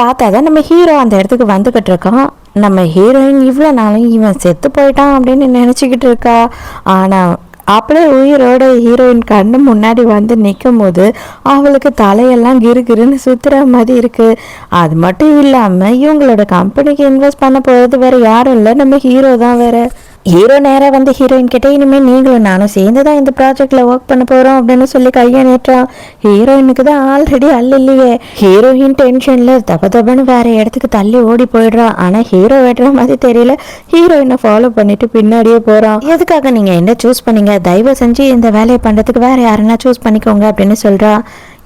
பார்த்தா தான் நம்ம ஹீரோ அந்த இடத்துக்கு வந்துக்கிட்டு இருக்கான். நம்ம ஹீரோயின் இவ்வளோ நாளும் இவன் செத்து போயிட்டான் அப்படின்னு நினச்சிக்கிட்டு இருக்கா. ஆனால் அப்படியே உயிரோட ஹீரோயின் கண்ணு முன்னாடி வந்து நிற்கும் போது அவளுக்கு தலையெல்லாம் கிரு கிருன்னு சுற்றுற மாதிரி இருக்குது அது மட்டும் இல்லாமல் இவங்களோட கம்பெனிக்கு இன்வெஸ்ட் பண்ண போகிறது வேறு யாரும் இல்லை. நம்ம ஹீரோ தான் வேறு. ஹீரோ நேராக வந்து ஹீரோயின் கிட்டே இனிமேல் நீங்களும் நானும் சேர்ந்து தான் இந்த ப்ராஜெக்டில் ஒர்க் பண்ண போகிறோம் அப்படின்னு சொல்லி கையை நீட்டுறான் ஹீரோயினுக்கு தான் ஆல்ரெடி அல்ல இல்லையே ஹீரோயின் டென்ஷனில் தப தபன்னு வேற இடத்துக்கு தள்ளி ஓடி போயிடுறா. ஆனால் ஹீரோ வெட்டுற மாதிரி தெரியல. ஹீரோயினை ஃபாலோ பண்ணிட்டு பின்னாடியே போகிறான் எதுக்காக நீங்கள் என்ன சூஸ் பண்ணீங்க? தயவு செஞ்சு இந்த வேலையை பண்ணுறதுக்கு வேற யாருன்னா சூஸ் பண்ணிக்கோங்க அப்படின்னு சொல்கிறா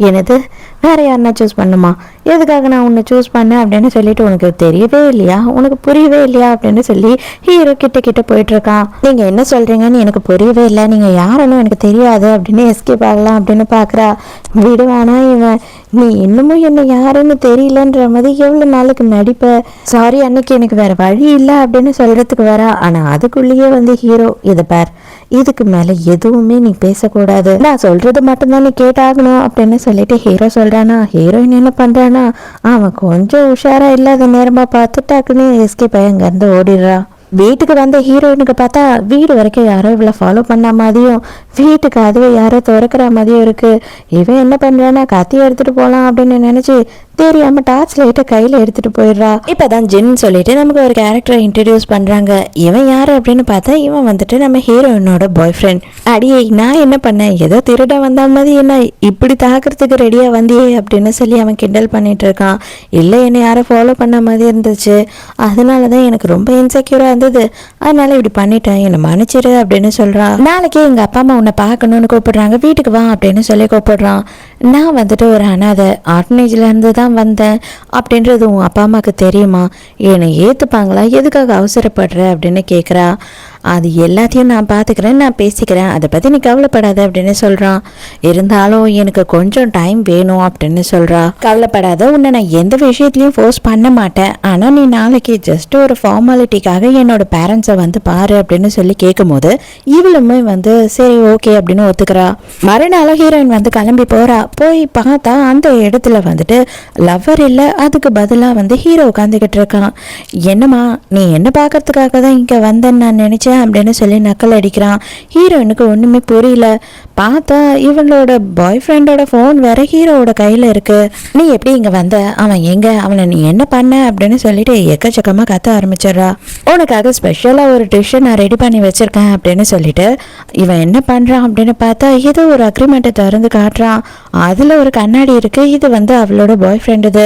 எனது வேற யாருன்னா சூஸ் பண்ணுமா? எதுக்காக நான் உன்னை சூஸ் பண்ணேன் அப்படின்னு சொல்லிட்டு உனக்கு தெரியவே இல்லையா? உனக்கு புரியவே இல்லையா அப்படின்னு சொல்லி ஹீரோ கிட்ட கிட்ட போயிட்டு இருக்கான் நீங்க என்ன சொல்றீங்கன்னு எனக்கு புரியவே இல்லை. நீங்க யாருன்னு எனக்கு தெரியாது அப்படின்னு எஸ்கேப் ஆகலாம் அப்படின்னு பாக்குறா. விடுவானா இவன்? நீ இன்னமும் என்ன யாருன்னு தெரியலன்ற மாதிரி எவ்வளவு நாளுக்கு நடிப்ப? சாரி அன்னைக்கு எனக்கு வேற வழி இல்லை அப்படின்னு சொல்றதுக்கு வரா. ஆனா அதுக்குள்ளேயே வந்து ஹீரோ இதை பார். இதுக்கு மேல எதுவுமே நீ பேசக்கூடாது. நான் சொல்றது மட்டும்தான் நீ கேட்டாகணும் அப்படின்னு சொல்லிட்டு ஹீரோ சொல்றானா. ஹீரோயின் என்ன பண்றான் அவன் கொஞ்சம் உஷாரா இல்லாத நேரமா பார்த்து டக்குன்னு எஸ்கேப் ஆகி அங்கேருந்து ஓடிடுறா வீட்டுக்கு வந்த ஹீரோயினுக்கு பார்த்தா வீடு வரைக்கும் யாரோ இவ்வளோ ஃபாலோ பண்ண மாதிரியும் வீட்டுக்கு அதுவே யாரோ திறக்கிற மாதிரியும் இருக்குது இவன் என்ன பண்ணுறான்னா கத்தி எடுத்துகிட்டு போகலாம் அப்படின்னு நினச்சி தெரியாம டார்ச் லைட்டை கையில் எடுத்துட்டு போயிடுறா. இப்பதான் ஜின் சொல்லிட்டு நமக்கு ஒரு கேரக்டரை இன்ட்ரடியூஸ் பண்ணுறாங்க இவன் யார் அப்படின்னு பார்த்தா இவன் வந்துட்டு நம்ம ஹீரோயினோட பாய் ஃப்ரெண்ட் அடியே நான் என்ன பண்ணேன்? ஏதோ திருட வந்த மாதிரி என்ன? இப்படி தாக்குறதுக்கு ரெடியாக வந்தியே அப்படின்னு சொல்லி அவன் கிண்டல் பண்ணிட்டு இருக்கான். இல்லை என்னை யாரும் ஃபாலோ பண்ண மாதிரி இருந்துச்சு. அதனால தான் எனக்கு ரொம்ப இன்செக்யூரா இருந்தது. அதனால இப்படி பண்ணிட்டேன். என்னை மன்னிச்சிரு அப்படின்னு சொல்றான் நாளைக்கே எங்க அப்பா அம்மா உன்னை பார்க்கணும்னு கூப்பிடுறாங்க. வீட்டுக்கு வா அப்படின்னு சொல்லி கூப்பிடுறான். நான் வந்துட்டு ஒரு அனாதை ஆர்டனேஜ்லேருந்து தான் வந்தேன். அப்படின்றது உன் அப்பா அம்மாவுக்கு தெரியுமா? என்னை ஏற்றுப்பாங்களா எதுக்காக அவசரப்படுற? அப்படின்னு கேட்குறா அது எல்லாத்தையும் நான் பார்த்துக்கிறேன் நான் பேசிக்கிறேன். அதை பற்றி நீ கவலைப்படாத அப்படின்னு சொல்கிறான் இருந்தாலும் எனக்கு கொஞ்சம் டைம் வேணும் அப்படின்னு சொல்கிறா கவலைப்படாத உன்னை நான் எந்த விஷயத்துலையும் ஃபோர்ஸ் பண்ண மாட்டேன். ஆனால் நீ நாளைக்கு ஜஸ்ட் ஒரு ஃபார்மாலிட்டிக்காக என்னோட பேரண்ட்ஸை வந்து பாரு அப்படின்னு சொல்லி கேட்கும்போது இவளுமே வந்து சரி ஓகே அப்படின்னு ஒத்துக்கிறா. மறுநாள் ஹீரோயின் வந்து கிளம்பி போகிறா போய் பார்த்தா அந்த இடத்துல வந்துட்டு லவ்வர் இல்லை அதுக்கு பதிலாக வந்து ஹீரோ உட்காந்துக்கிட்டு இருக்கான். என்னம்மா நீ என்ன பார்க்கறதுக்காக தான் இங்கே வந்தேன்னு நான் நினச்சேன் அப்படின்னு சொல்லி நக்கல் அடிக்கிறான். ஹீரோயினுக்கு ஒன்றுமே புரியல. பார்த்தா இவளோட பாய் ஃப்ரெண்டோட ஃபோன் வேற ஹீரோவோட கையில் இருக்குது நீ எப்படி இங்கே வந்த? அவன் எங்கே? அவனை நீ என்ன பண்ண? அப்படின்னு சொல்லிட்டு எக்கச்சக்கமாக கத்த ஆரம்பிச்சிடுறா. உனக்காக ஸ்பெஷலாக ஒரு டிஷ்ஷை நான் ரெடி பண்ணி வச்சுருக்கேன் அப்படின்னு சொல்லிட்டு இவன் என்ன பண்ணுறான் அப்படின்னு பார்த்தா ஏதோ ஒரு அக்ரிமெண்ட்டை திறந்து காட்டுறான். அதில் ஒரு கண்ணாடி இருக்கு. இது வந்து அவளோட பாய் ஃப்ரெண்டுது